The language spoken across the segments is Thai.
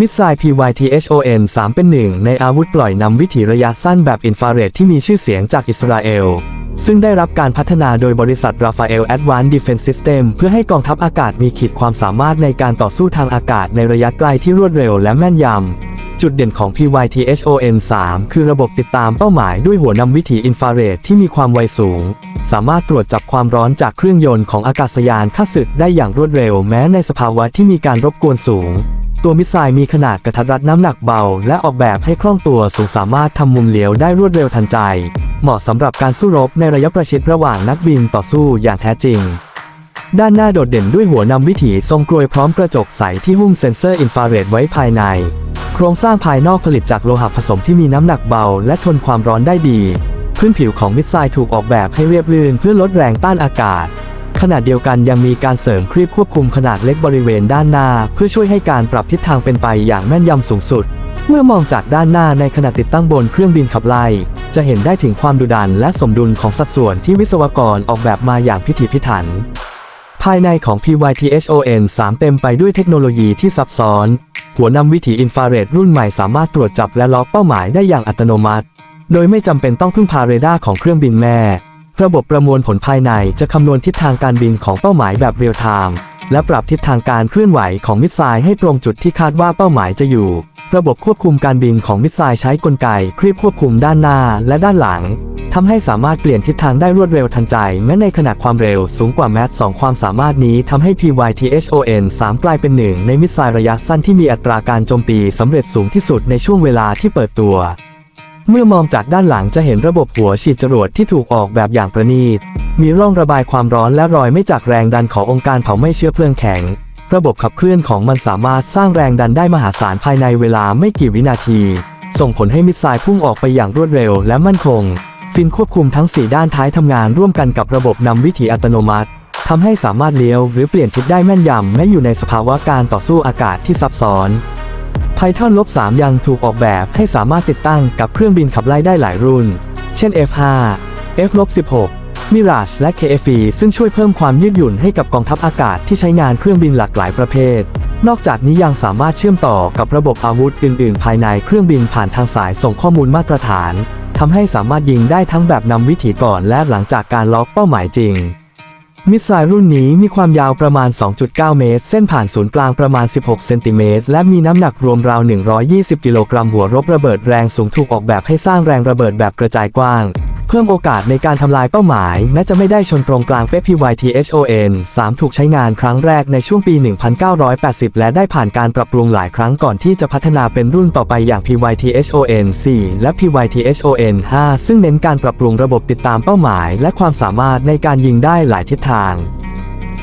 มิสไซล์ PYTHON 3 เป็นหนึ่งในอาวุธปล่อยนำวิถีระยะสั้นแบบอินฟราเรดที่มีชื่อเสียงจากอิสราเอล ซึ่งได้รับการพัฒนาโดยบริษัท Rafael Advanced Defense System เพื่อให้กองทัพอากาศมีขีดความสามารถในการต่อสู้ทางอากาศในระยะไกลที่รวดเร็วและแม่นยำ จุดเด่นของ PYTHON 3 คือระบบติดตามเป้าหมายด้วยหัวนำวิถีอินฟราเรดที่มีความไวสูง สามารถตรวจจับความร้อนจากเครื่องยนต์ของอากาศยานข้าศึกได้อย่างรวดเร็วแม้ในสภาวะที่มีการรบกวนสูง ตัวมิสไซล์มีขนาดกระทัดรัดน้ำหนักเบา และออกแบบให้คล่องตัวสูงสามารถทำมุมเลี้ยวได้รวดเร็วทันใจ เหมาะสำหรับการสู้รบในระยะประชิดระหว่างนักบินต่อสู้อย่างแท้จริง ด้านหน้าโดดเด่นด้วยหัวนำวิถีทรงกรวยพร้อมกระจกใสที่หุ้มเซ็นเซอร์อินฟราเรดไว้ภายใน โครงสร้างภายนอกผลิตจากโลหะผสมที่มีน้ำหนักเบา และทนความร้อนได้ดี พื้นผิวของมิสไซล์ถูกออกแบบให้เรียบรื่นเพื่อลดแรงต้านอากาศ ขณะเดียวกันยังมีการเสริมครีบควบคุมขนาดเล็กบริเวณด้านหน้า เพื่อช่วยให้การปรับทิศทางเป็นไปอย่างแม่นยำสูงสุด เมื่อมองจากด้านหน้าในขณะติดตั้งบนเครื่องบินขับไล่ จะเห็นได้ถึงความดุดันและสมดุลของสัดส่วนที่วิศวกรออกแบบมาอย่างพิถีพิถัน ภายในของ PYTHON 3 เต็มไปด้วยเทคโนโลยีที่ซับซ้อน หัวนำวิถีอินฟราเรดรุ่นใหม่สามารถตรวจจับและล็อกเป้าหมายได้อย่างอัตโนมัติ โดยไม่จำเป็นต้องพึ่งพาเรดาร์ของเครื่องบินแม่ ระบบประมวลผลภายในจะคำนวณทิศทางการบินของเป้าหมายแบบเรียลไทม์และปรับทิศทางการเคลื่อนไหวของมิสไซล์ให้ตรงจุดที่คาดว่าเป้าหมายจะอยู่ ระบบควบคุมการบินของมิสไซล์ใช้กลไกครีบควบคุมด้านหน้าและด้านหลังทำให้สามารถเปลี่ยนทิศทางได้รวดเร็วทันใจ แม้ในขณะความเร็วสูงกว่าแมท2ความสามารถนี้ทำให้ PYTHON 3กลายเป็นหนึ่งในมิสไซล์ระยะสั้นที่มีอัตราการโจมตีสำเร็จสูงที่สุดในช่วงเวลาที่เปิดตัว เมื่อมองจากด้านหลังจะเห็นระบบหัวฉีดจรวดที่ถูกออกแบบอย่างประณีต มีร่องระบายความร้อนและรอยไม่จากแรงดันขององค์การเผาไหม้เชื้อเพลิงแข็ง ระบบขับเคลื่อนของมันสามารถสร้างแรงดันได้มหาศาลภายในเวลาไม่กี่วินาที ส่งผลให้มิสไซล์พุ่งออกไปอย่างรวดเร็วและมั่นคง ฟินควบคุมทั้ง 4 ด้านท้ายทำงานร่วมกันกับระบบนำวิถีอัตโนมัติทำให้สามารถเลี้ยวหรือเปลี่ยนทิศได้แม่นยำแม้อยู่ในสภาวะการต่อสู้อากาศที่ซับซ้อน ไพทอนลบ3ยังถูกออกแบบให้สามารถติดตั้งกับเครื่องบินขับไล่ได้หลายรุ่น เช่น F5 F-16 Mirage และ KF-E ซึ่งช่วยเพิ่มความยืดหยุ่นให้กับกองทัพอากาศที่ใช้งานเครื่องบินหลากหลายประเภท นอกจากนี้ยังสามารถเชื่อมต่อกับระบบอาวุธอื่น ๆ ภายในเครื่องบินผ่านทางสายส่งข้อมูลมาตรฐานทำให้สามารถยิงได้ทั้งแบบนำวิถีก่อนและหลังจากการล็อกเป้าหมายจริง มิสไซล์รุ่นนี้มีความยาวประมาณ 2.9 เมตร เส้นผ่านศูนย์กลางประมาณ 16 เซนติเมตร และมีน้ำหนักรวมราว 120 กิโลกรัม หัวรบระเบิดแรงสูงถูกออกแบบให้สร้างแรงระเบิดแบบกระจายกว้าง พิ่มโอกาสในการทำลายเป้าหมาย แม้จะไม่ได้ชนตรงกลางเป๊ะ PYTHON 3 ถูกใช้งานครั้งแรกในช่วงปี 1980 และได้ผ่านการปรับปรุงหลายครั้งก่อนที่จะพัฒนาเป็นรุ่นต่อไปอย่าง PYTHON 4 และ PYTHON 5 ซึ่งเน้นการปรับปรุงระบบติดตามเป้าหมาย และความสามารถในการยิงได้หลายทิศทาง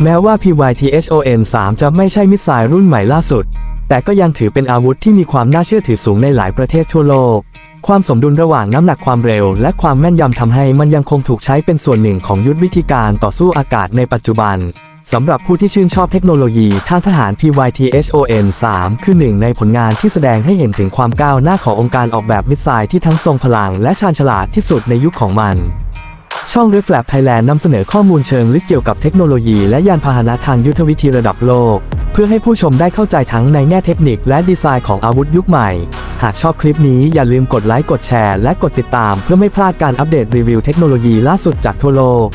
แม้ว่า PYTHON 3 จะไม่ใช่มิสไซล์รุ่นใหม่ล่าสุด แต่ก็ยังถือเป็นอาวุธที่มีความน่าเชื่อถือสูงในหลายประเทศทั่วโลก ความสมดุลระหว่างน้ำหนักความเร็ว และความแม่นยำทำให้มันยังคงถูกใช้เป็นส่วนหนึ่งของยุทธวิธีการต่อสู้อากาศในปัจจุบันสำหรับผู้ที่ชื่นชอบเทคโนโลยีทางทหาร PYTHON 3 คือหนึ่งในผลงานที่แสดงให้เห็นถึงความก้าวหน้าขององค์การออกแบบมิสไซล์ที่ทั้งทรงพลังและชาญฉลาดที่สุดในยุคของมัน ช่อง r e f l a b Thailand นำเสนอข้อมูลเชิงลึกเกี่ยวกับเทคโนโลยีและยานพาหนะทางยุทธวิธีระดับโลก เพื่อให้ผู้ชมได้เข้าใจทั้งในแง่เทคนิคและดีไซน์ของอาวุธยุคใหม่ หากชอบคลิปนี้อย่าลืมกดไลค์กดแชร์และกดติดตามเพื่อไม่พลาดการอัปเดตรีวิวเทคโนโลยีล่าสุดจากทั่วโลก